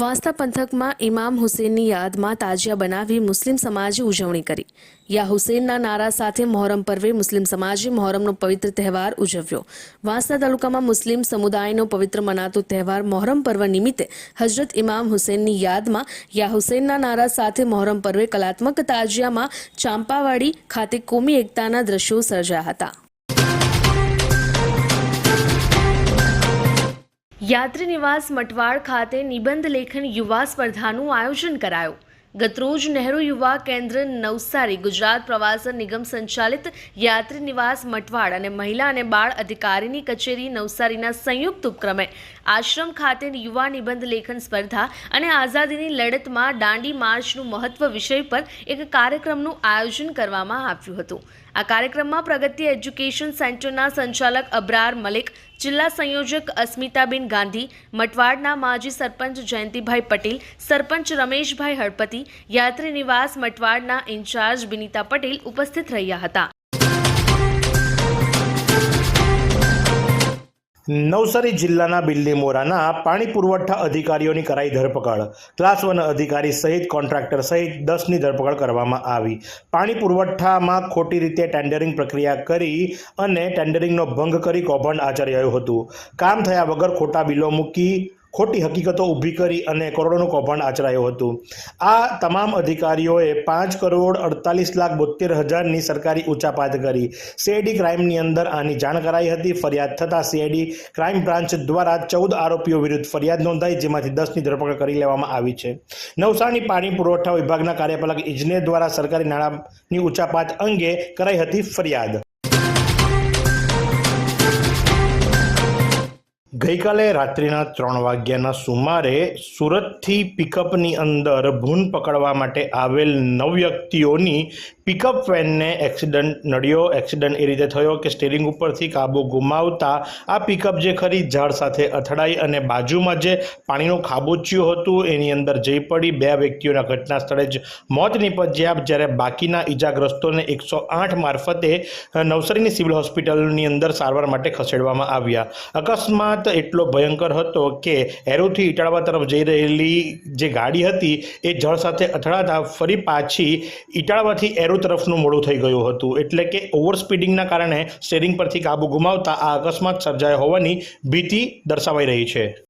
વાંસદા પંથકમાં ઇમામ હુસેનની યાદમાં તાજિયા બનાવી મુસ્લિમ સમાજે ઉજવણી કરી. યા હુસેનના નારા સાથે મોહરમ પર્વે મુસ્લિમ સમાજે મોહરમનો પવિત્ર તહેવાર ઉજવ્યો. વાંસદા તાલુકામાં મુસ્લિમ સમુદાયનો પવિત્ર મનાતો તહેવાર મોહરમ પર્વ નિમિત્તે હજરત ઇમામ હુસેનની યાદમાં યા હુસેનના નારા સાથે મોહરમ પર્વે કલાત્મક તાજિયામાં ચાંપાવાડી ખાતે કોમી એકતાના દ્રશ્યો સર્જાયા હતા. યાત્રી નિવાસ મટવાડ ખાતે નિબંધ લેખન યુવા સ્પર્ધાનું આયોજન કરાયું. ગતરોજ નહેરુ યુવા કેન્દ્ર નવસારી ગુજરાત પ્રવાસન નિગમ સંચાલિત યાત્રી નિવાસ મટવાડ અને મહિલા અને બાળ અધિકારીની કચેરી નવસારીના સંયુક્ત ઉપક્રમે આશ્રમ ખાતે યુવા નિબંધ લેખન સ્પર્ધા અને આઝાદીની લડતમાં દાંડી માર્ચનું મહત્વ વિષય પર એક કાર્યક્રમનું આયોજન કરવામાં આવ્યું હતું. આ કાર્યક્રમમાં પ્રગતિ એજ્યુકેશન સેન્ટરના સંચાલક અબ્રાર મલિક જિલ્લા સંયોજક અસ્મિતાબેન ગાંધી, મટવાડના માજી સરપંચ જયંતિભાઈ પટેલ, સરપંચ રમેશભાઈ હળપતિ, યાત્રી નિવાસ મટવાડના ઇન્ચાર્જ બિનિતા પટેલ ઉપસ્થિત રહ્યા હતા. નવસારી જિલ્લાના બિલ્લીમોરાના પાણી પુરવઠા અધિકારીઓની કરાઈ ધરપકડ. ક્લાસ વન અધિકારી સહિત કોન્ટ્રાક્ટર સહિત દસની ધરપકડ કરવામાં આવી. પાણી પુરવઠામાં ખોટી રીતે ટેન્ડરિંગ પ્રક્રિયા કરી અને ટેન્ડરિંગનો ભંગ કરી કૌભાંડ આચર્યું હતું. કામ થયા વગર ખોટા બિલો મૂકી ખોટી હકીકતો ઊભી કરી અને કરોડોનું કૌભાંડ આચરાયું હતું. આ તમામ અધિકારીઓએ પાંચ કરોડ અડતાલીસ લાખ બોતેર હજારની સરકારી ઉચાપાત કરી. સીઆઈડી ક્રાઇમની અંદર આની જાણ કરાઈ હતી. ફરિયાદ થતાં સીઆઈડી ક્રાઇમ બ્રાન્ચ દ્વારા ચૌદ આરોપીઓ વિરુદ્ધ ફરિયાદ નોંધાઈ, જેમાંથી દસની ધરપકડ કરી લેવામાં આવી છે. નવસારી પાણી પુરવઠા વિભાગના કાર્યપાલક ઇજનેર દ્વારા સરકારી નાણાંની ઉચાપાત અંગે કરાઈ હતી ફરિયાદ. ગઈકાલે રાત્રિના ત્રણ વાગ્યાના સુમારે સુરતથી પિકઅપની અંદર ભૂન પકડવા માટે આવેલ નવ વ્યક્તિઓની પિકઅપ વેનને એક્સિડન્ટ નડ્યો. એક્સિડન્ટ એ રીતે થયો કે સ્ટેરિંગ ઉપરથી કાબુ ગુમાવતા આ પિકઅપ જે ખરી ઝાડ સાથે અથડાઈ અને બાજુમાં જે પાણીનું ખાબોચ્યું હતું એની અંદર જઈ પડી. બે વ્યક્તિઓના ઘટના સ્થળે જ મોત નીપજ્યા. જ્યારે બાકીના ઈજાગ્રસ્તોને એકસો આઠ મારફતે નવસારીની સિવિલ હોસ્પિટલની અંદર સારવાર માટે ખસેડવામાં આવ્યા. અકસ્માત એટલો ભયંકર હતો કે એરોથી ઇટાળવા તરફ જઈ રહેલી જે ગાડી હતી, એ જળ સાથે અથડાતા ફરી પાછી ઇટાળવાથી એરો તરફનું મોડું થઈ ગયું હતું. એટલે કે ઓવર સ્પીડિંગના કારણે સ્ટેરિંગ પરથી કાબુ ગુમાવતા આ અકસ્માત સર્જાયો હોવાની ભીતિ દર્શાવાઈ રહી છે.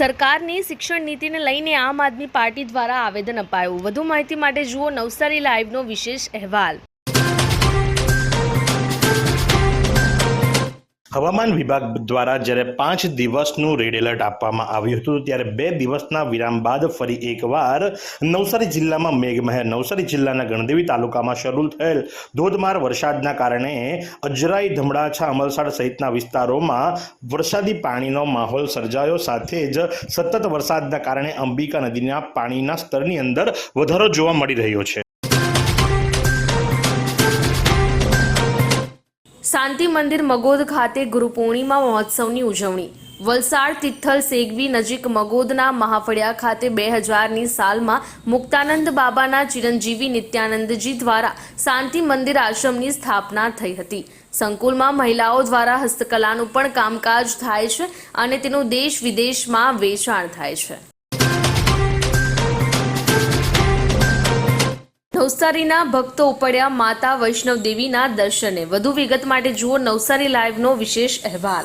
સરકારની શિક્ષણ નીતિને લઈને આમ આદમી પાર્ટી દ્વારા આવેદન અપાયું. વધુ માહિતી માટે જુઓ નવસારી લાઈવનો વિશેષ અહેવાલ. હવામાન વિભાગ દ્વારા જ્યારે પાંચ દિવસનું રેડ એલર્ટ આપવામાં આવ્યું હતું, ત્યારે બે દિવસના વિરામ બાદ ફરી એકવાર નવસારી જિલ્લામાં મેઘમહેર, નવસારી જિલ્લાના ગણદેવી તાલુકામાં શરૂ થયેલ ધોધમાર વરસાદના કારણે અજરાઈ, ધમડાછા, અમલસાડ સહિતના વિસ્તારોમાં વરસાદી પાણીનો માહોલ સર્જાયો. સાથે જ સતત વરસાદના કારણે અંબિકા નદીના પાણીના સ્તરની અંદર વધારો જોવા મળી રહ્યો છે. શાંતિ મંદિર મગોદ ખાતે ગુરુ પૂર્ણિમા મહોત્સવની ઉજવણી. વલસાડ તિથલ સેગવી નજીક મગોદના મહાફળિયા ખાતે બે હજારની સાલમાં મુક્તાનંદ બાબાના ચિરંજીવી નિત્યાનંદજી દ્વારા શાંતિ મંદિર આશ્રમની સ્થાપના થઈ હતી. સંકુલમાં મહિલાઓ દ્વારા હસ્તકલાનું પણ કામકાજ થાય છે અને તેનું દેશ વિદેશમાં વેચાણ થાય છે. નવસારીના ભક્તો ઉપડ્યા માતા વૈષ્ણવ દેવીના દર્શને. વધુ વિગત માટે જુઓ નવસારી લાઈવનો વિશેષ અહેવાલ.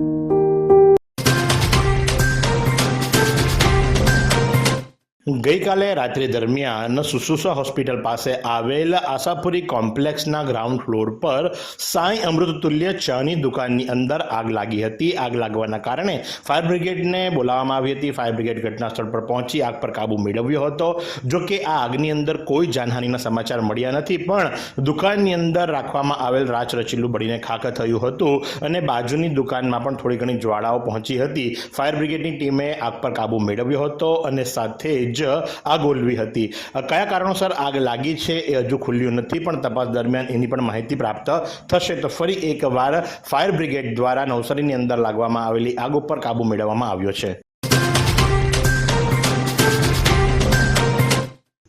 ગઈકાલે રાત્રિ દરમિયાન સુસુસા હોસ્પિટલ પાસે આવેલ આશાપુરી કોમ્પ્લેક્સના ગ્રાઉન્ડ ફ્લોર પર સાંઈ અમૃતતુલ્ય ચાની દુકાનની અંદર આગ લાગી હતી. આગ લાગવાના કારણે ફાયર બ્રિગેડને બોલાવવામાં આવી હતી. ફાયર બ્રિગેડ ઘટના સ્થળ પર પહોંચી આગ પર કાબુ મેળવ્યો હતો. જો કે આ આગની અંદર કોઈ જાનહાનિના સમાચાર મળ્યા નથી, પણ દુકાનની અંદર રાખવામાં આવેલ રાચ રચીલું બળીને ખાખ થયું હતું અને બાજુની દુકાનમાં પણ થોડી ઘણી જ્વાળાઓ પહોંચી હતી. ફાયર બ્રિગેડની ટીમે આગ પર કાબુ મેળવ્યો હતો અને સાથે જ આગ ઓલવી હતી. કયા કારણોસર આગ લાગી છે એ હજુ ખુલ્યું નથી, પણ તપાસ દરમિયાન એની પણ માહિતી પ્રાપ્ત થશે તો ફરી એકવાર ફાયર બ્રિગેડ દ્વારા નવસારીની અંદર લાગવામાં આવેલી આગ ઉપર કાબુ મેળવવામાં આવ્યો છે.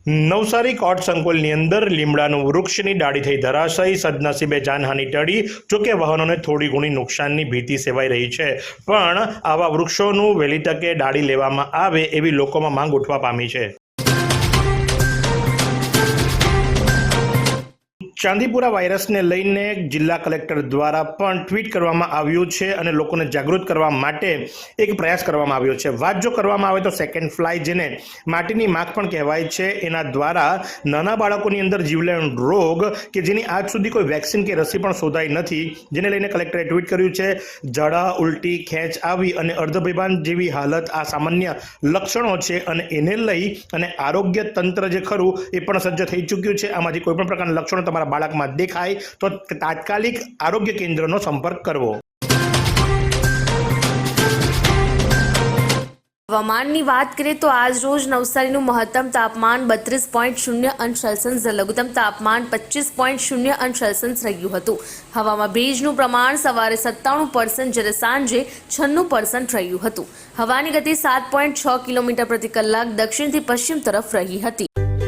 નવસારી કોટ સંકુલની અંદર લીમડાનું વૃક્ષની ડાળી થઈ ધરાશયી, સદનસીબે જાનહાની ટળી. જોકે વાહનોને થોડી ઘણી નુકસાનની ભીતિ સેવાઈ રહી છે. પણ આવા વૃક્ષોનું વહેલી તકે ડાળી લેવામાં આવે એવી લોકોમાં માંગ ઉઠવા પામી છે. ચાંદીપુરા વાયરસને લઈને જિલ્લા કલેક્ટર દ્વારા પણ ટ્વીટ કરવામાં આવ્યું છે અને લોકોને જાગૃત કરવા માટે એક પ્રયાસ કરવામાં આવ્યો છે. વાત જો કરવામાં આવે તો સેકન્ડ ફ્લાય જેને માટીની માખ પણ કહેવાય છે, એના દ્વારા નાના બાળકોની અંદર જીવલેણ રોગ કે જેની આજ સુધી કોઈ વેક્સિન કે રસી પણ શોધાઈ નથી, જેને લઈને કલેક્ટરે ટ્વીટ કર્યું છે ઝાડા ઉલટી, ખેંચ આવી અને અર્ધભિભાન જેવી હાલત આ સામાન્ય લક્ષણો છે અને એને લઈ અને આરોગ્ય તંત્ર જે ખરું એ પણ સજ્જ થઈ ચૂક્યું છે. આમાંથી કોઈપણ પ્રકારના લક્ષણો તમારા બાળકમાં દેખાય તો તાત્કાલિક આરોગ્ય કેન્દ્રનો સંપર્ક કરવો. હવામાનની વાત કરીએ તો આજ રોજ નવસારીનું મહત્તમ તાપમાન બત્રીસ પોઈન્ટ શૂન્ય અંશ સેલ્સિયસ, લઘુત્તમ તાપમાન પચીસ પોઈન્ટ શૂન્ય અંશ સેલ્સિયસ રહ્યું હતું. હવામાં ભેજનું પ્રમાણ સવારે સત્તાણું પર્સન્ટ જ્યારે સાંજે છન્નું પર્સન્ટ રહ્યું હતું. હવાની ગતિ સાત પોઈન્ટ છ કિલોમીટર પ્રતિ કલાક દક્ષિણથી પશ્ચિમ તરફ રહી હતી.